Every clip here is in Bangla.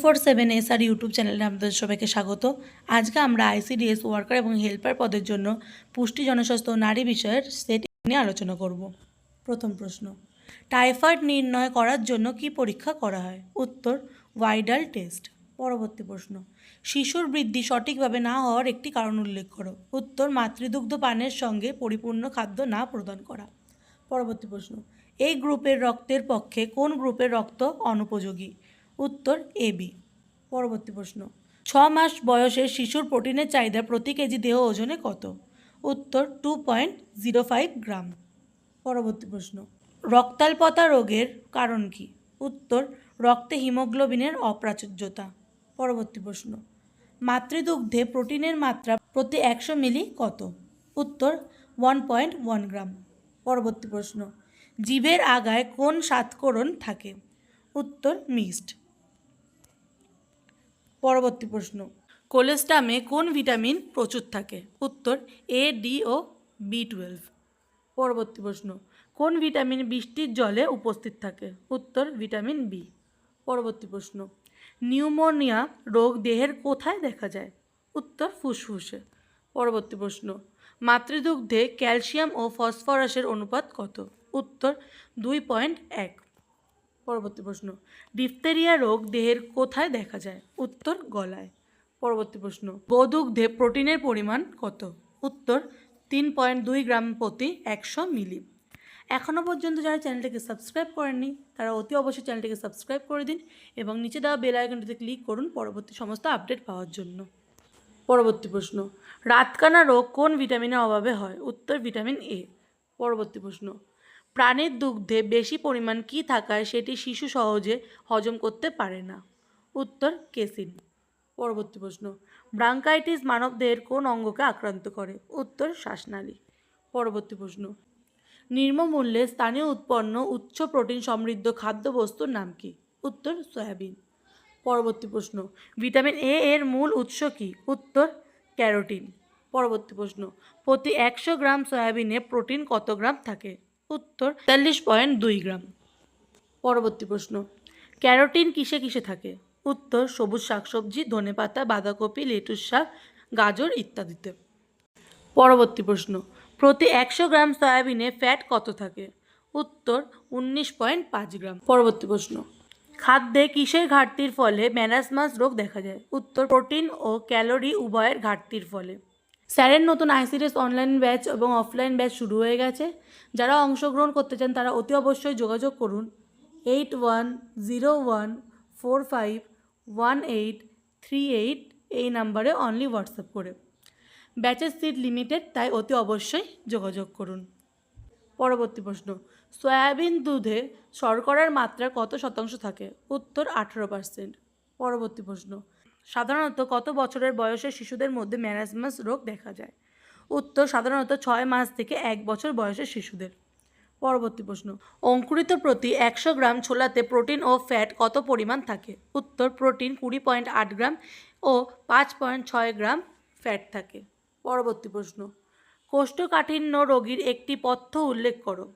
Four seven S R YouTube চ্যানেলে আপনাদের সবাইকে স্বাগত। আজকে আমরা আইসিডিএস ওয়ার্কার এবং হেল্পার পদের জন্য পুষ্টি, জনস্বাস্থ্য নারী বিষয়ের সেট নিয়ে আলোচনা করব। প্রথম প্রশ্ন, টাইফয়েড নির্ণয় করার জন্য কি পরীক্ষা করা হয়? উত্তর ওয়াইডাল টেস্ট। পরবর্তী প্রশ্ন, শিশুর বৃদ্ধি সঠিকভাবে না হওয়ার একটি কারণ উল্লেখ করো। উত্তর, মাতৃদুগ্ধ পানের সঙ্গে পরিপূর্ণ খাদ্য না প্রদান করা। পরবর্তী প্রশ্ন, এই গ্রুপের রক্তের পক্ষে কোন গ্রুপের রক্ত অনুপযোগী? উত্তর এ বি। পরবর্তী প্রশ্ন, ছ মাস বয়সে শিশুর প্রোটিনের চাহিদা প্রতি কেজি দেহ ওজনে কত? উত্তর, two point zero five gram. পরবর্তী প্রশ্ন, রক্তাল্পতা রোগের কারণ কি? উত্তর, রক্তে হিমোগ্লোবিনের অপ্রাচুর্যতা। পরবর্তী প্রশ্ন, মাতৃদুগ্ধে প্রোটিনের মাত্রা প্রতি একশো মিলি কত? উত্তর, ওয়ান পয়েন্ট ওয়ান গ্রাম। পরবর্তী প্রশ্ন, জীবের আগায় কোন সাতকরণ থাকে? উত্তর মিক্সড পরবর্তী প্রশ্ন। কোলেস্টামে কোন ভিটামিন প্রচুর থাকে? উত্তর এ ডি ও বি টুয়েলভ পরবর্তী প্রশ্ন, কোন ভিটামিন বৃষ্টির জলে উপস্থিত থাকে? উত্তর, ভিটামিন বি পরবর্তী প্রশ্ন, নিউমোনিয়া রোগ দেহের কোথায় দেখা যায়? উত্তর, ফুসফুসে। পরবর্তী প্রশ্ন, মাতৃদুগ্ধে ক্যালসিয়াম ও ফসফরাসের অনুপাত কত? উত্তর, দুই পয়েন্ট এক। পরবর্তী প্রশ্ন ডিফথেরিয়া রোগ দেহের কোথায় দেখা যায়? উত্তর, গলায়। পরবর্তী প্রশ্ন গোদুগ্ধে প্রোটিনের পরিমাণ কত? উত্তর, তিন পয়েন্ট দুই গ্রাম প্রতি একশো মিলি। এখনও পর্যন্ত যারা চ্যানেলটিকে সাবস্ক্রাইব করেননি, তারা অতি অবশ্যই চ্যানেলটিকে সাবস্ক্রাইব করে দিন এবং নিচে দেওয়া বেল আইকনটিতে ক্লিক করুন পরবর্তী সমস্ত আপডেট পাওয়ার জন্য। পরবর্তী প্রশ্ন, রাতকানা রোগ কোন ভিটামিনের অভাবে হয়? উত্তর ভিটামিন এ পরবর্তী প্রশ্ন প্রাণীর দুগ্ধে বেশি পরিমাণ কি থাকায় সেটি শিশু সহজে হজম করতে পারে না? উত্তর, কেসিন। পরবর্তী প্রশ্ন। ব্রাঙ্কাইটিস মানবদেহের কোন অঙ্গকে আক্রান্ত করে? উত্তর, শ্বাসনালী। পরবর্তী প্রশ্ন। নিম্নমূল্যে স্থানীয় উৎপন্ন উচ্চ প্রোটিন সমৃদ্ধ খাদ্যবস্তুর নাম কি? উত্তর, সয়াবিন। পরবর্তী প্রশ্ন। ভিটামিন এ এর মূল উৎস কি? উত্তর, ক্যারোটিন। পরবর্তী প্রশ্ন। প্রতি একশো গ্রাম সয়াবিনে প্রোটিন কত গ্রাম থাকে? উত্তর তেতাল্লিশ পয়েন্ট দুই গ্রাম। পরবর্তী প্রশ্ন, ক্যারোটিন কিসে কিসে থাকে? উত্তর, সবুজ শাকসবজি ধনেপাতা বাঁধাকপি, লেটুস শাক, গাজর ইত্যাদিতে। পরবর্তী প্রশ্ন, প্রতি একশো গ্রাম সয়াবিনে ফ্যাট কত থাকে? উত্তর, উনিশ পয়েন্ট পাঁচ গ্রাম। পরবর্তী প্রশ্ন, খাদ্যে কিসের ঘাটতির ফলে ম্যানাসমাস রোগ দেখা যায়? উত্তর, প্রোটিন ও ক্যালোরি উভয়ের ঘাটতির ফলে। স্যারের নতুন আইসিডিএস অনলাইন ব্যাচ এবং অফলাইন ব্যাচ শুরু হয়ে গেছে। যারা অংশগ্রহণ করতে চান, তারা অতি অবশ্যই যোগাযোগ করুন। Eight one zero one four five one eight three eight এই নাম্বারে অনলি হোয়াটসঅ্যাপ করে। ব্যাচের সিট লিমিটেড তাই অতি অবশ্যই যোগাযোগ করুন। পরবর্তী প্রশ্ন, সয়াবিন দুধে শর্করার মাত্রা কত শতাংশ থাকে? উত্তর আঠেরো পার্সেন্ট পরবর্তী প্রশ্ন সাধারণত কত বছরের বয়সের শিশুদের মধ্যে ম্যারাসমাস রোগ দেখা যায়? উত্তর, সাধারণত ছয় মাস থেকে এক বছর বয়সের শিশুদের। পরবর্তী প্রশ্ন, অঙ্কুরিত প্রতি একশো গ্রাম ছোলাতে প্রোটিন ও ফ্যাট কত পরিমাণ থাকে? উত্তর, প্রোটিন কুড়ি পয়েন্ট আট গ্রাম ও পাঁচ পয়েন্ট ছয় গ্রাম ফ্যাট থাকে। পরবর্তী প্রশ্ন, কোষ্ঠকাঠিন্য রোগীর একটি পথ্য উল্লেখ করো।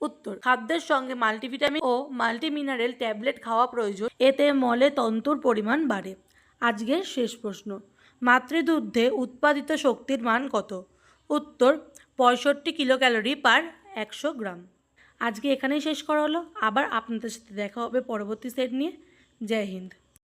উত্তর, খাদ্যের সঙ্গে মাল্টিভিটামিন ও মাল্টিমিনারেল ট্যাবলেট খাওয়া প্রয়োজন, এতে মলে তন্তুর পরিমাণ বাড়ে। আজকের শেষ প্রশ্ন। মাতৃদুগ্ধে উৎপাদিত শক্তির মান কত? উত্তর, পঁয়ষট্টি কিলো ক্যালোরি পার একশো গ্রাম। আজকে এখানেই শেষ করা হলো। আবার আপনাদের সাথে দেখা হবে পরবর্তী সেট নিয়ে। জয় হিন্দ।